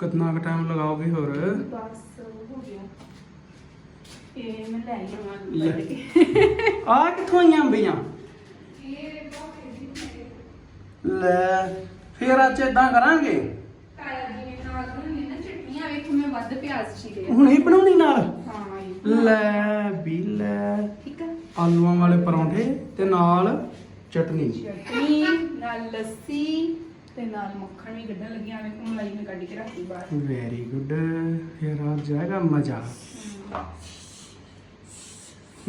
ਕਿੰਨਾ ਕੁ ਟਾਈਮ ਲਗਾਓਗੇ ਹੋਰ? ਬਸ ਹੋ ਗਿਆ। ਇਹ ਮੈਂ ਲੈ ਆਈ ਹਾਂ ਲੈ। ਬਣ ਕੇ। ਆ ਕਿੱਥੋਂ ਆਈਆਂ ਅੰਬੀਆਂ ਲੈ ਫੇਰ ਅੱਜ ਇਦਾਂ ਕਰਾਂਗੇ। ਹੁਣ ਬਣਾਉਣੀ ਨਾਲ? ਲੈ ਵੀ ਲੈ। ਠੀਕ ਆ। ਆਲੂਆਂ ਵਾਲੇ ਪਰੌਂਠੇ ਤੇ ਨਾਲ ਚਟਨੀ। ਚਟਨੀ ਨਾਲ ਲੱਸੀ ਤੇ ਨਾਲ ਮੱਖਣ ਵੀ ਕੱਢਣ ਲੱਗੀਆਂ ਵੇਖੋ ਮਲਾਈ ਮੈਂ ਕੱਢ ਕੇ ਰੱਖੀ ਬਾਹਰ। ਵੈਰੀ ਗੁੱਡ ਫੇਰ ਆ ਜਾਏਗਾ ਮਜ਼ਾ।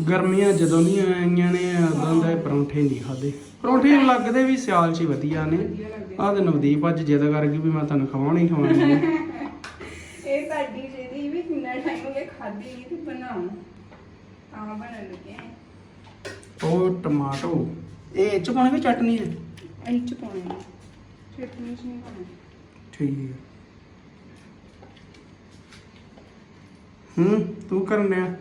ਗਰਮੀਆਂ ਜਦੋਂ ਦੀਆਂ ਆਈਆਂ ਨੇ ਉਦੋਂ ਦੇ ਪਰੌਂਠੇ ਨਹੀਂ ਖਾਦੇ ਪਰੌਂਠੇ ਲੱਗਦੇ ਵੀ ਸਿਆਲ 'ਚ ਹੀ ਵਧੀਆ ਨੇ। ਵਧੀਆ ਲੱਗਦੇ। ਤੇ ਨਵਦੀਪ ਅੱਜ ਜਿੱਦ ਕਰ ਗਈ ਵੀ ਮੈਂ ਤੁਹਾਨੂੰ ਖਵਾਉਣਾ ਹੀ ਖਵਾਉਣੀ ਇਹ ਸਾਡੀ ਜਿਹੜੀ ਵੀ ਕਿੰਨਾ ਟਾਈਮ ਹੋ ਗਿਆ ਖਾਦੀ ਨਹੀਂ ਤੇ ਬਣਾਉ ਤਾਂ ਬਣਨ ਲੱਗੇ ਆ। ਉਹ ਟਮਾਟੋ। ਇਹ ਇਹ 'ਚ ਪਾਉਣੀ ਵੀ ਚਟਨੀ? ਹੈ ਇਹ ਚ ਪਾਉਣੇ ਨੇ ਚਟਨੀ ਚ ਨਹੀਂ ਪਾਉਣੇ ਠੀਕ ਹੈ ਹੂੰ ਤੂੰ ਕਰਨਿਆ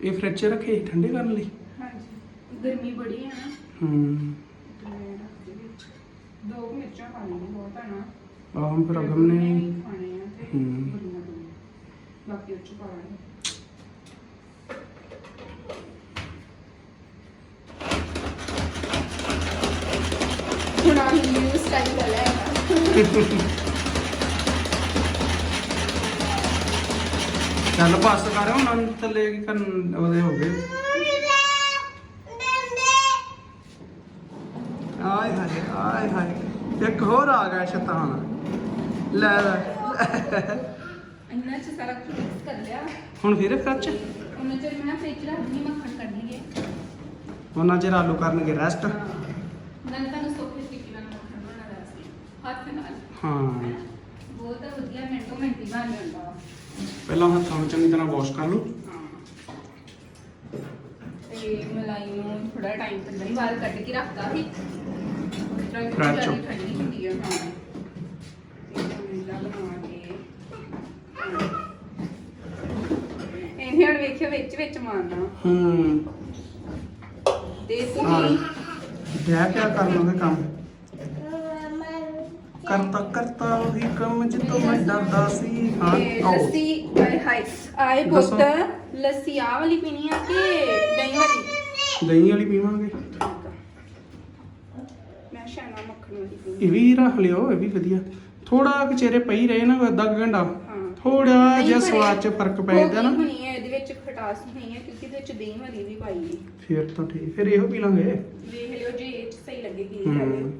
ਇਹ ਫ੍ਰਿਜ 'ਚ ਰੱਖੇ ਠੰਡੇ ਕਰਨ ਲਈ ਹਾਂਜੀ ਗਰਮੀ ਬੜੀ ਹੈ ਨਾ ਹੂੰ ਤੇ ਮੈਂ ਰੱਖਦੀ ਵਿੱਚ ਦੋ ਕੁ ਮਿਰਚਾਂ ਪਾ ਲਈਆਂ ਬਹੁਤ ਆ ਨਾ ਆਹ ਫਿਰ ਅਗਮ ਨੇ ਨਹੀਂ ਖਾਣੇ ਆ ਤੇ ਹੂੰ। ਬੜੀਆਂ ਬੜੀਆਂ। ਬਾਕੀ ਉਹ ਚ ਹੁਣ ਆਹ ਨਿਊ ਸਟਾਈਲ ਦਾ ਲੈ ਚੱਲ ਬੱਸ ਕਰ ਉਹਨਾਂ ਨੂੰ ਥੱਲੇ ਕੀ ਕਰਨ ਉਹਦੇ ਹੋ ਗਏ ਆਏ ਹਾਏ ਆਏ ਹਾਏ। ਇੱਕ ਹੋਰ ਆ ਗਿਆ ਸ਼ੈਤਾਨ। ਲੈ ਲੈ। ਇੰਨਾ ਚ ਸਾਰਾ ਕੁਝ ਮਿਕਸ ਕਰ ਲਿਆ। ਹੁਣ ਫਿਰ ਫ੍ਰਿਜ ਉਹਨਾਂ ਚ ਮੈਂ ਫ੍ਰਿਜ ਰੱਖ ਦੀ ਮੱਖਣ ਕੱਢ ਲਈਏ ਉਹਨਾਂ ਚਿਰ ਆਲੂ ਕਰਨਗੇ ਰੈਸਟ ਨਾਲ ਤੁਹਾਨੂੰ ਸੌਖੇ ਤਰੀਕੇ ਨਾਲ ਮੱਖਣ ਬਣਾਉਣਾ ਸੀ ਹੱਥ ਨਾਲ ਹਾਂ। ਬਹੁਤ ਵਧੀਆ ਮਿੰਟੋ ਮਿੰਟ ਹੀ ਬਣ ਜਾਂਦਾ ਵਾ। ਪਹਿਲਾਂ ਹੱਥਾਂ ਨੂੰ ਚੰਗੀ ਤਰ੍ਹਾਂ ਵਾਸ਼ ਕਰ ਲਓ। ਤੇ ਮਲਾਈ ਨੂੰ ਥੋੜਾ ਟਾਈਮ ਪਹਿਲਾਂ ਹੀ ਬਾਹਰ ਕੱਢ ਕੇ ਰੱਖਦਾ ਸੀ। French ਫ੍ਰੈਂਚ ਚੋਂ। ਠੰਡੀ ਹੁੰਦੀ ਆ ਹਾਂ। ਤੇ ਮਿਲਾ ਬਣਾ ਕੇ। ਇਹਨੇ ਹੁਣ ਵੇਖਿਓ ਵਿੱਚ ਵਿੱਚ ਮਾਰਨਾ। ਹੂੰ। ਤੇ ਤੁਸੀਂ ਡਿਆ ਕਿਆ ਕਰ ਲਓਗੇ ਕੰਮ? ਕਰਤਾ ਕਰਤਾ ਉਹੀ ਕੰਮ ਜਿੱਦੋਂ ਮੈਂ ਡਰਦਾ ਸੀ। ਹਾਂ ਆਓ। ਲੱਸੀ ਹਾਏ ਆਏ ਦੱਸੋ। ਪੁੱਤ ਲੱਸੀ ਆ ਵਾਲੀ ਪੀਣੀ ਆ ਕਿ ਦਹੀਂ ਵਾਲੀ? ਦਹੀਂ ਵਾਲੀ ਪੀਵਾਂਗੇ। ਮੈਂ ਸ਼ਾਨਾ ਮੱਖਣ ਵਾਲੀ ਪੀਣੀ ਇਹ ਵੀ ਰੱਖ ਲਿਓ ਇਹ ਵੀ ਵਧੀਆ। ਥੋੜਾ ਕਚੇਰੇ ਪਈ ਰਹੇ ਨਾ ਅੱਧਾ ਕੁ ਘੰਟਾ। ਹਾਂ। ਥੋੜਾ ਜਿਹਾ ਸਵਾਦ ਚ ਫ਼ਰਕ ਪੈ ਜਾਂਦਾ ਨਾ। ਹੋਣੀ ਹੈ ਇਹਦੇ ਵਿੱਚ ਖਟਾਸ ਨਹੀਂ ਹੈ ਕਿਉਂਕਿ ਇਹਦੇ ਵਿੱਚ ਦਹੀਂ ਵਾਲੀ ਵੀ ਪਾਈ ਹੈ ਫਿਰ ਤਾਂ ਠੀਕ ਫਿਰ ਇਹੋ ਪੀ ਲਾਂਗੇ। ਦੇਖ ਲਿਓ ਜੇ ਇਹ 'ਚ ਸਹੀ ਲੱਗੇਗੀ ਹੂੰ।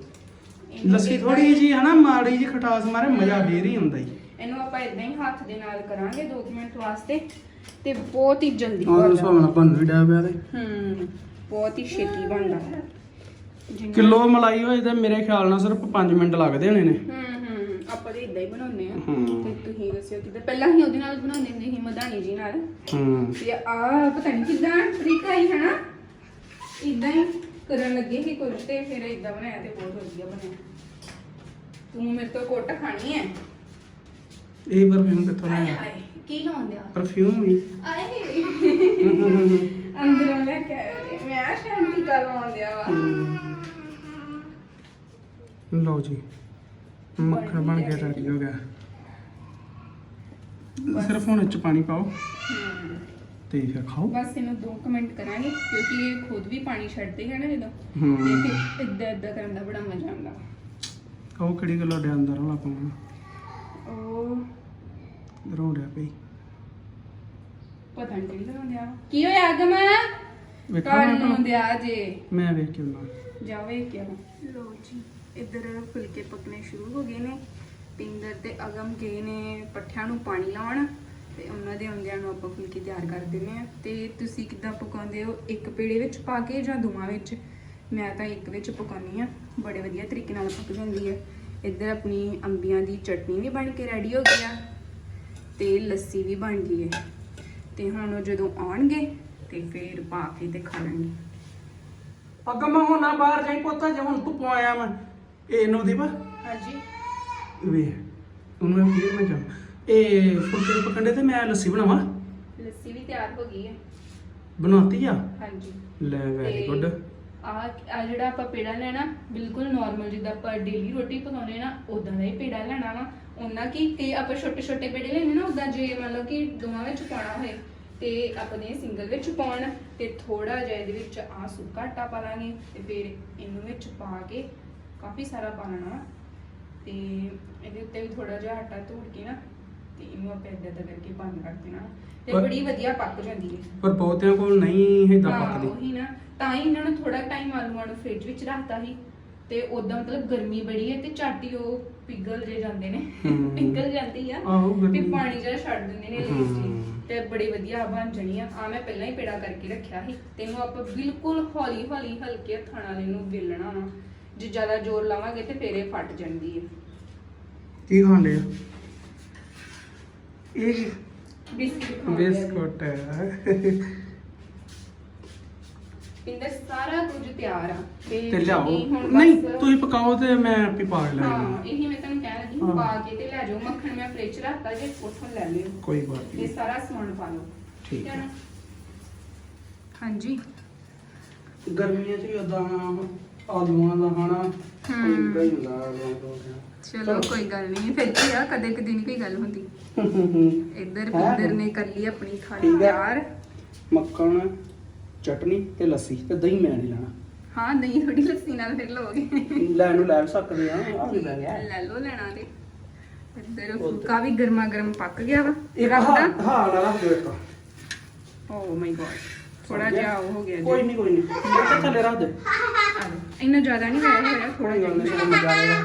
ਇਹਨੂੰ ਲੱਸੀ ਏਦਾਂ ਥੋੜੀ ਹੀ- ਜੀ ਹਨਾ ਮਾੜੀ ਜੀ ਖਟਾਸ ਮਾਰੇ ਮਜ਼ਾ ਫੇਰ ਹੀ ਹੁੰਦਾ ਹੀ ਇਹਨੂੰ ਆਪਾਂ ਇਦਾਂ ਹੀ ਹੱਥ ਦੇ ਨਾਲ ਕਰਾਂਗੇ 2 ਮਿੰਟ ਵਾਸਤੇ ਤੇ ਬਹੁਤ ਹੀ ਜਲਦੀ ਆਹ ਬਣ ਹਿਸਾਬ ਨਾਲ ਬਣ ਵੀ ਡਿਆ ਪਿਆ ਤੇ। ਹੂੰ ਬਹੁਤ ਹੀ ਛੇਤੀ ਬਣਦਾ। ਜਿੰਨਾ- ਕਿਲੋ ਮਲਾਈ ਹੋਏ ਤੇ ਮੇਰੇ ਖਿਆਲ ਨਾਲ ਸਿਰਫ 5 ਮਿੰਟ ਲੱਗਦੇ ਹੋਣੇ ਨੇ। ਹੂੰ ਹੂੰ ਆਪਾਂ ਤੇ ਇਦਾਂ ਹੀ ਬਣਾਉਂਦੇ ਆ ਹੂੰ। ਤੇ ਤੁਸੀਂ ਦੱਸਿਓ ਕਿਤੇ ਪਹਿਲਾਂ ਹੀ ਉਹਦੇ ਨਾਲ ਬਣਾਉਂਦੇ ਹੁੰਦੇ ਸੀ ਮਧਾਣੀ ਜੀ ਨਾਲ। ਹੂੰ। ਤੇ ਆ ਪਤਾ ਨਹੀਂ ਕਿਦਾਂ ਤਰੀਕਾ ਇਦਾਂ ਹੀ ਕਰਨ ਲੱਗੇ ਸੀ ਕੁਝ ਤੇ ਫਿਰ ਇਦਾਂ ਬਣਾਇਆ ਤੇ ਬਹੁਤ ਵਧੀਆ ਬਣਿਆ। ਤੂੰ ਮੇਰੇ ਤੋਂ ਕੋਟ ਖਾਣੀ ਹੈ ਇਹ ਪਰਫਿਊਮ ਕਿੱਥੋਂ ਹਾਏ ਲਿਆ ਹਾਏ ਕੀ ਲਾਉਂਦੇ ਆ ਪਰਫਿਊਮ ਵੀ ਆਏ ਅੰਦਰੋਂ ਲੈ ਕੇ ਆਇਆ। ਮੈਂ ਸ਼ਾਂਤੀ ਕਰਵਾਉਂਦੇ ਆ ਵਾ। ਲਓ ਜੀ ਮੱਖਣ ਬਣ ਗਿਆ ਰੈਡੀ ਹੋ ਗਿਆ। ਸਿਰਫ ਹੁਣ ਇਹ ਚ ਪਾਣੀ ਪਾਓ। ਹਮ। ਤੇ ਫਿਰ ਖਾਓ। ਬਸ ਇਹਨੂੰ ਦੋ ਕਮੈਂਟ ਕਰਾਂਗੇ ਕਿਉਂਕਿ ਇਹ ਖੁਦ ਵੀ ਪਾਣੀ ਛੱਡਦੇ ਹੈ ਨਾ ਜਦੋਂ। ਹੂੰ। ਤੇ ਫਿਰ ਇਦਾਂ ਇਦਾਂ ਕਰਨ ਦਾ ਬੜਾ ਮਜ਼ਾ ਆਉਂਦਾ। ਉਹ ਕਿਹੜੀ ਗੱਲੋਂ ਦੇ ਅੰਦਰ ਵਾਲਾ ਪਾਉਣਾ? ਉਹ ਰੋੜਿਆ ਪਈ। ਪਤਾ ਨਹੀਂ ਲਗਾਉਂਦੇ ਆ ਕੀ ਹੋਇਆ ਅਗਮ? ਵੇਖਾਂ ਮੈਂ ਕਾਨੂੰ ਭਲਾ? ਦਿਆ ਜੇ। ਮੈਂ ਵੇਖ ਕੇ ਆਉਣਾ। ਜਾਵੇ ਕਿਆ ਲੋ ਜੀ ਇੱਧਰ ਫੁਲਕੇ ਪੱਕਣੇ ਸ਼ੁਰੂ ਹੋ ਗਏ ਨੇ। ਪਿੰਦਰ ਤੇ ਅਗਮ ਗਏ ਨੇ ਪੱਠਿਆਂ ਨੂੰ ਪਾਣੀ ਲਾਉਣ। ਤੇ ਉਹਨਾਂ ਦੇ ਆਉਂਦਿਆਂ ਨੂੰ ਆਪਾਂ ਫੁਲਕੇ ਤਿਆਰ ਕਰ ਦਿੰਨੇ ਆ ਤੇ ਤੁਸੀਂ ਕਿੱਦਾਂ ਪਕਾਉਂਦੇ ਹੋ? ਇੱਕ ਪੇੜੇ ਵਿੱਚ ਪਾ ਕੇ ਜਾਂ ਦੋਵਾਂ ਵਿੱਚ? ਮੈਂ ਤਾਂ ਇੱਕ ਵਿੱਚ ਪਕਾਉਣੀ ਆ ਬੜੇ ਵਧੀਆ ਤਰੀਕੇ ਨਾਲ ਪੱਕ ਜਾਂਦੀ ਹੈ। ਇੱਧਰ ਆਪਣੀ ਅੰਬੀਆਂ ਦੀ ਚਟਨੀ ਵੀ ਬਣ ਕੇ ਰੈਡੀ ਹੋ ਗਈ ਆ ਤੇ ਲੱਸੀ ਵੀ ਬਣ ਗਈ ਹੈ। ਤੇ ਹੁਣ ਉਹ ਜਦੋਂ ਆਉਣਗੇ ਤੇ ਫੇਰ ਪਾ ਕੇ ਤੇ ਖਾ ਲਾਂਗੇ। ਅੱਗ ਮੈਂ ਹੁਣ ਨਾ ਬਾਹਰ ਜਾਈ ਪੁੱਤਾ ਜੇ ਹੁਣ ਤੂੰ ਪਵਾਇਆ ਮੈਂ ਇਹ ਨਵਦੀਪ? ਹਾਂਜੀ। ਵੇ ਉਹਨੂੰ ਇਹ ਫੇਰ ਮੈਂ ਜਾ ਇਹ ਫੁਲਕੇ ਪਕੰਡੇ ਤੇ ਮੈਂ ਲੱਸੀ ਬਣਾਵਾਂ? ਲੱਸੀ ਵੀ ਤਿਆਰ ਹੋ ਗਈ ਹੈ ਬਣਾਤੀ ਆ? ਹਾਂਜੀ। ਲੈ ਵੈਰੀ ਤੇ ਗੁੱਡ ਆ ਆ ਜਿਹੜਾ ਆਪਾਂ ਪੇੜਾ ਲੈਣਾ ਬਿਲਕੁਲ ਨਾਰਮਲ ਜਿੱਦਾਂ ਆਪਾਂ ਡੇਲੀ ਰੋਟੀ ਪਕਾਉਂਦੇ ਨਾ ਉਦਾਂ ਦਾ ਹੀ ਪੇੜਾ ਲੈਣਾ ਵਾ। ਉਹਨਾਂ ਕੀ ਤੇ ਆਪਾਂ ਛੋਟੇ ਛੋਟੇ ਪੇੜੇ ਲੈਣੇ ਨਾ ਉਦਾਂ ਜੇ ਮੰਨ ਲਓ ਕਿ ਦੋਵਾਂ ਵਿੱਚ ਪਾਉਣਾ ਹੋਏ ਤੇ ਆਪਾਂ ਨੇ ਸਿੰਗਲ ਵਿੱਚ ਪਾਉਣ ਤੇ ਥੋੜਾ ਜਿਹਾ ਇਹਦੇ ਵਿੱਚ ਆ ਸੁੱਕਾ ਆਟਾ ਪਾ ਲਾਂਗੇ ਤੇ ਫਿਰ ਇਹਨੂੰ ਵਿੱਚ ਪਾ ਕੇ ਕਾਫੀ ਸਾਰਾ ਪਾ ਲੈਣਾ ਵਾ। ਤੇ ਇਹਦੇ ਉੱਤੇ ਵੀ ਥੋੜਾ ਜਿਹਾ ਆਟਾ ਧੂੜ ਕੇ ਨਾ ਤੇ ਇਹਨੂੰ ਆਪਾਂ ਏਦਾਂ ਏਦਾਂ ਕਰਕੇ ਬੰਦ ਕਰ ਦੇਣਾ। ਤੇ ਪਰ- ਬੜੀ ਵਧੀਆ ਪੱਕ ਜਾਂਦੀ ਹੈ। ਪਰ ਬਹੁਤਿਆਂ ਕੋਲ ਨਹੀਂ ਏਦਾਂ ਹਾਂ, ਪੱਕਦੀ। ਉਹੀ ਨਾ। ਤਾਂ ਹੀ ਇਹਨਾਂ ਨੂੰ ਥੋੜਾ ਟਾਈਮ ਆਲੂਆਂ ਨੂੰ ਫ੍ਰਿਜ ਵਿੱਚ ਰੱਖਤਾ ਸੀ। ਤੇ ਉਦਾਂ ਮਤਲਬ ਗਰਮੀ ਬੜੀ ਹੈ ਤੇ ਝਾਟੀ ਉਹ ਪਿਘਲ ਜੇ ਜਾਂਦੇ ਨੇ। ਹਮ। ਪਿਘਲ ਜਾਂਦੀ ਆ। ਆਹੋ ਤੇ ਗਰਮੀ ਪਾਣੀ ਜਿਹੜਾ ਛੱਡ ਦਿੰਦੇ ਨੇ ਹਮ। ਲੀਸੀ ਤੇ ਬੜੀ ਵਧੀਆ ਬਣ ਜਣੀ ਆ। ਆ ਮੈਂ ਪਹਿਲਾਂ ਹੀ ਪੇੜਾ ਕਰਕੇ ਰੱਖਿਆ ਸੀ। ਤੇ ਇਹਨੂੰ ਆਪਾਂ ਬਿਲਕੁਲ ਹੌਲੀ ਹੌਲੀ ਹਲਕੇ ਹੱਥਾਂ ਨਾਲ ਇਹਨੂੰ ਵੇਲਣਾ ਵਾ। ਜੇ ਜ਼ਿਆਦਾ ਜ਼ੋਰ ਲਾਵਾਂਗੇ ਤੇ ਫੇਰ ਇਹ ਫਟ ਜਾਂਦੀ ਹੈ। ਕੀ ਖਾਣ ਲਿਆ ਇਹ ਬਿਸਕਿਟ ਖਾਣ ਲਿਆ ਜੀ। ਬਿਸਕੁਟ ਹੈ। ਪਿੰਦਰ ਸਾਰਾ ਕੁਝ ਤਿਆਰ ਆ। ਤੇ ਲਿਆਓ। ਹੁਣ ਨਹੀਂ ਤੁਸੀਂ ਪਕਾਓ ਤੇ ਮੈਂ ਆਪੇ ਪਾ ਹਾਂ। ਲੈਣਾ ਇਹੀ ਮੈਂ ਤੁਹਾਨੂੰ ਕਹਿ ਲੱਗੀ ਹਾਂ। ਪਾ ਕੇ ਤੇ ਲੈ ਜਾਓ। ਮੱਖਣ ਮੈਂ ਫ੍ਰਿਜ ਰੱਖਤਾ ਜੇ ਉੱਥੋਂ ਲੈ ਲਿਓ। ਕੋਈ ਬਾਤ ਇਹ ਨਹੀਂ ਸਾਰਾ ਸਮਾਨ ਪਾ ਲਓ। ਠੀਕ ਹੈ ਨਾ? ਹਾਂਜੀ। ਗਰਮੀਆਂ 'ਚ ਵੀ ਉਦਾਂ ਆਲੂਆਂ ਦਾ ਖਾਣਾ। ਇਦਾਂ ਹੀ ਹੁੰਦਾ ਆਲੂਆਂ ਦਾ ਖਾਣਾ। ਚਲੋ ਕੋਈ ਗੱਲ ਨਹੀਂ ਫਿਰ ਕੀ ਆ ਕਦੇ ਕਦੇ ਨਹੀਂ ਕੋਈ ਗੱਲ ਹੁੰਦੀ। ਇੱਧਰ? ਪਿੰਦਰ ਨੇ ਕਰ ਲਈ ਆਪਣੀ ਖਾਣੀ ਠੀਕ ਹੈ। ਤਿਆਰ। ਮੱਖਣ ਚਟਨੀ ਤੇ ਲੱਸੀ ਤੇ ਦਹੀਂ ਮੈਂ ਨਹੀਂ ਲੈਣਾ। ਹਾਂ ਨਹੀਂ ਥੋੜੀ ਲੱਸੀ ਨਾਲ ਫਿਰ ਲੋਗੇ ਲੈਣ ਨੂੰ ਲੈ ਸਕਦੇ ਆ ਆ ਵੀ ਲੈ ਗਿਆ ਲੈ ਲਓ ਲੈਣਾ ਤੇ ਇੱਧਰ ਫੁਲਕਾ ਵੀ ਗਰਮਾ ਗਰਮ ਪੱਕ ਗਿਆ ਵਾ ਇੱਕ ਰੱਖਦਾ ਹਾਂ ਹਾਂ ਨਾ ਰੱਖ ਦਿਓ ਇੱਕ ਓ ਮਾਈ ਗॉड ਥੋੜਾ ਜਿਹਾ ਉਹ ਹੋ ਗਿਆ ਜੀ। ਕੋਈ ਨਹੀਂ ਕੋਈ ਨਹੀਂ। ਇੱਕ ਥੱਲੇ ਰੱਖ ਦੇ। ਲਓ। ਇੰਨਾ ਜ਼ਿਆਦਾ ਨਹੀਂ ਹੋਇਆ ਹੋਇਆ ਥੋੜਾ ਕੋਈ ਜਿਹਾ। ਗੱਲ ਨਹੀਂ ਚਲੋ ਮਜ਼ਾ ਆਏਗਾ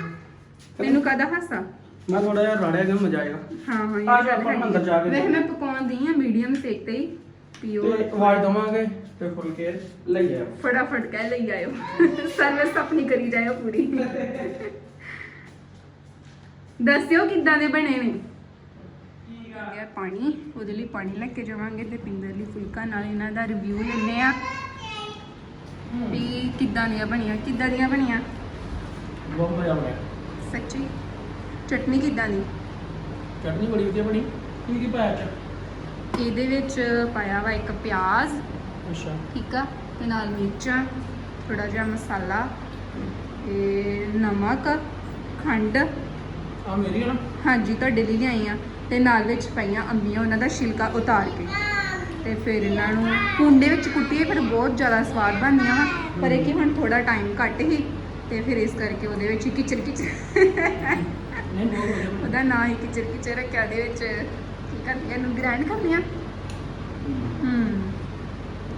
ਤੈਨੂੰ ਕਾਦਾ ਹਾਸਾ? ਮੈਂ ਥੋੜਾ ਜਿਹਾ ਰਾੜਿਆ ਗਿਆ ਮਜ਼ਾ ਆਏਗਾ? ਹਾਂ ਹਾਂ ਆ ਜਾ ਆਪਾਂ। ਅੰਦਰ ਜਾ ਕੇ ਵੈਸੇ ਮੈਂ ਪਕਾਉਂਦੀ ਆ ਮੀਡੀਅਮ ਸੇਕ ਤੇ ਹੀ ਪੀਓ ਤੇ ਆਵਾਜ਼ ਦਵਾਂਗੇ ਤੇ ਫੁਲਕੇ ਲਈ ਆ ਫਟਾਫਟ ਕਹਿ ਲਈ ਆਇਓ। ਸਰਵਿਸ ਆਪਣੀ ਕਰੀ ਜਾਇਓ ਪੂਰੀ। ਦੱਸਿਓ ਕਿੱਦਾਂ ਦੇ ਬਣੇ ਨੇ? ਗਿਆ ਪਾਣੀ ਉਹਦੇ ਲਈ ਪਾਣੀ ਲੈ ਕੇ ਜਾਵਾਂਗੇ ਤੇ ਪਿੰਦਰ ਲਈ ਫੁਲਕਾ ਨਾਲ ਇਹਨਾਂ ਦਾ ਰਿਵਿਊ ਲੈਣੇ ਆ ਵੀ ਕਿੱਦਾਂ ਦੀਆਂ ਬਣੀਆਂ ਕਿੱਦਾਂ ਦੀਆਂ ਬਣੀਆਂ? ਬਹੁਤ ਮਜ਼ਾ ਆਇਆ ਸੱਚੀ? ਚਟਨੀ ਕਿੱਦਾਂ ਦੀ? ਚਟਨੀ ਬੜੀ ਵਧੀਆ ਬਣੀ। ਕੀ ਕੀ ਪਾਇਆ ਚ ਇਹਦੇ ਵਿੱਚ ਪਾਇਆ ਵਾ ਇੱਕ ਪਿਆਜ਼ ਅੱਛਾ। ਠੀਕ ਆ? ਤੇ ਨਾਲ ਮਿਰਚਾਂ ਥੋੜਾ ਜਿਹਾ ਮਸਾਲਾ ਤੇ ਨਮਕ ਖੰਡ। ਆ ਮੇਰੀ ਆ ਨਾ। ਹਾਂਜੀ ਤੁਹਾਡੇ ਲਈ ਲਿਆਈ ਆ। ਤੇ ਨਾਲ ਵਿੱਚ ਪਈਆਂ ਅੰਬੀਆਂ ਉਹਨਾਂ ਦਾ ਛਿਲਕਾ ਉਤਾਰ ਕੇ। ਤੇ ਫਿਰ ਇਹਨਾਂ ਨੂੰ ਕੁੰਡੇ ਵਿੱਚ ਕੁੱਟੀਏ ਫਿਰ ਬਹੁਤ ਜ਼ਿਆਦਾ ਸਵਾਦ ਬਣਦੀਆਂ ਵਾ। ਪਰ ਇਹ ਕਿ ਹੁਣ ਥੋੜਾ ਟਾਈਮ ਘੱਟ ਹੀ ਤੇ ਫਿਰ ਇਸ ਕਰਕੇ ਉਹਦੇ ਵਿੱਚ ਹੀ ਕਿਚਰ ਕਿਚਰ। ਉਹਦਾ ਨਾਂ ਹੀ ਕਿਚਰ ਕਿਚਰ ਰੱਖਿਆ ਦੇ ਵਿੱਚ ਕੀ ਕਰਦੇ ਇਹਨੂੰ ਗ੍ਰਾਈਂਡ ਕਰ ਲਿਆ ਹੂੰ।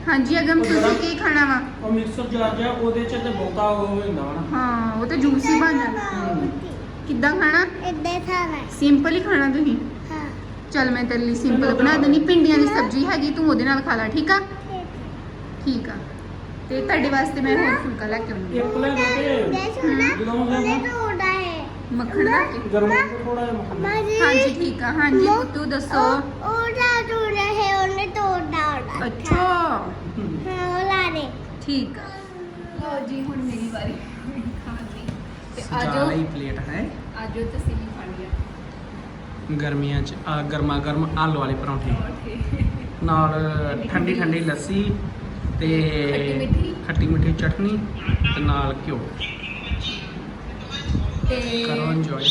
ਹਾਂਜੀ ਅਗਮ ਤੁਸੀਂ ਕੀ ਖਾਣਾ ਵਾ? ਉਹ ਮਿਕਸਰ ਜਾਰ ਜਾ ਉਹਦੇ ਚ ਤੇ ਬਹੁਤਾ ਉਹ ਹੋ ਜਾਂਦਾ ਵਾ ਨਾ। ਹਾਂ ਉਹ ਤੇ ਜੂਸੀ ਬਣ ਜਾਂਦਾ। ਕਿੱਦਾਂ ਖਾਣਾ? ਇੱਦਾਂ ਖਾਣਾ। ਸਿੰਪਲ ਹੀ ਖਾਣਾ ਤੁਸੀਂ? ਚੱਲ ਮੈਂ ਤੇਰੇ ਲਈ ਸਿੰਪਲ ਬਣਾ ਦੇਣੀ ਪਿੰਡੀਆਂ ਦੀ ਸਬਜ਼ੀ ਹੈਗੀ ਤੂੰ ਉਹਦੇ ਨਾਲ ਖਾ ਲੈ ਠੀਕ ਆ? ਠੀਕ ਆ। ਤੇ ਤੁਹਾਡੇ ਵਾਸਤੇ ਮੈਂ ਹੋਰ ਫੁਲਕਾ ਲੈ ਕੇ ਆਉਂਦੀ ਇੱਕ ਲੈ ਲਓ ਤੇ ਦੇ ਸੁਣਾ ਜਦੋਂ ਮੈਂ ਤੋੜਾ ਹੈ ਮੱਖਣ ਲੈ ਕੇ ਗਰਮ ਥੋੜਾ ਜਿਹਾ ਮੱਖਣ। ਹਾਂਜੀ ਠੀਕ ਆ ਹਾਂਜੀ ਤੂੰ ਦੱਸੋ। ਉਹਦਾ ਤੋੜਾ ਹੈ ਉਹਨੇ ਤੋੜਾ ਉਹਦਾ ਅੱਛਾ। ਹਾਂ ਉਹ ਲਾ ਦੇ। ਠੀਕ ਆ। ਲਓ ਜੀ ਹੁਣ ਮੇਰੀ ਵਾਰੀ। ਖਾਣ ਦੀ। ਤੇ ਆਜੋ। ਪਲੇਟ ਹੈ। ਆਜੋ ਤੁਸੀਂ ਵੀ ਖਾ ਲਿਆ ਗਰਮੀਆਂ ਚ ਆ ਗਰਮਾ ਗਰਮ ਆਲੂ ਵਾਲੇ ਪਰੌਂਠੇ। ਨਾਲ ਠੰਡੀ ਠੰਡੀ ਲੱਸੀ ਤੇ ਖੱਟੀ ਮਿੱਠੀ। ਚਟਨੀ ਤੇ ਨਾਲ ਘਿਓ। ਤੇ ਕਰੋ ਇੰਜੋਏ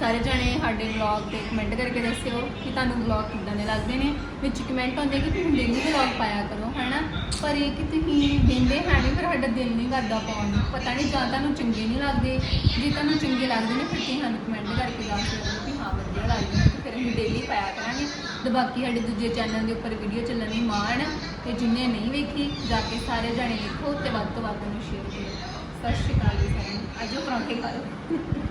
ਸਾਰੇ ਜਣੇ ਸਾਡੇ ਵਲੌਗ ਤੇ ਕਮੈਂਟ ਕਰਕੇ ਦੱਸਿਓ ਕਿ ਤੁਹਾਨੂੰ ਵਲੌਗ ਕਿੱਦਾਂ ਦੇ ਲੱਗਦੇ ਨੇ। ਵਿੱਚ ਕਮੈਂਟ ਆਉਂਦੇ ਕਿ ਤੁਸੀਂ ਡੇਲੀ ਵਲੌਗ ਪਾਇਆ ਕਰੋ ਹਨਾ? ਪਰ ਇਹ ਕਿ ਤੁਸੀਂ ਦਿੰਦੇ ਹੈ ਨਹੀਂ ਫਿਰ ਸਾਡਾ ਦਿਲ ਨਹੀਂ ਕਰਦਾ ਪਾਉਣ ਨੂੰ। ਪਤਾ ਨਹੀਂ ਜਾਂ ਤੁਹਾਨੂੰ ਚੰਗੇ ਨਹੀਂ ਲੱਗਦੇ। ਜੇ ਤੁਹਾਨੂੰ ਚੰਗੇ ਲੱਗਦੇ ਨੇ ਫਿਰ ਤੁਸੀਂ ਸਾਨੂੰ ਕਮੈਂਟ ਕਰਕੇ ਦੱਸ ਦਿਓ ਕਿ ਹਾਂ ਵਧੀਆ ਲੱਗਦੇ ਨੇ ਤੇ ਫਿਰ ਅਸੀਂ ਡੇਲੀ ਪਾਇਆ ਕਰਾਂਗੇ ਤੇ ਬਾਕੀ ਸਾਡੇ ਦੂਜੇ ਚੈਨਲ ਦੇ ਉੱਪਰ ਵੀਡੀਓ ਚੱਲਣੀ ਮਾਣ ਤੇ ਜਿੰਨੇ ਨਹੀਂ ਵੇਖੀ, ਜਾ ਕੇ ਸਾਰੇ ਜਾਣੇ ਵੇਖੋ ਤੇ ਵੱਧ ਤੋਂ ਵੱਧ ਉਹਨੂੰ ਸ਼ੇਅਰ ਕਰੋ ਸਤਿ ਸ਼੍ਰੀ ਅਕਾਲ ਜੀ ਸਾਰਿਆਂ ਨੂੰ। ਅੱਜ ਉਹ ਪਰੌਂਠੇ ਖਾ ਲਓ।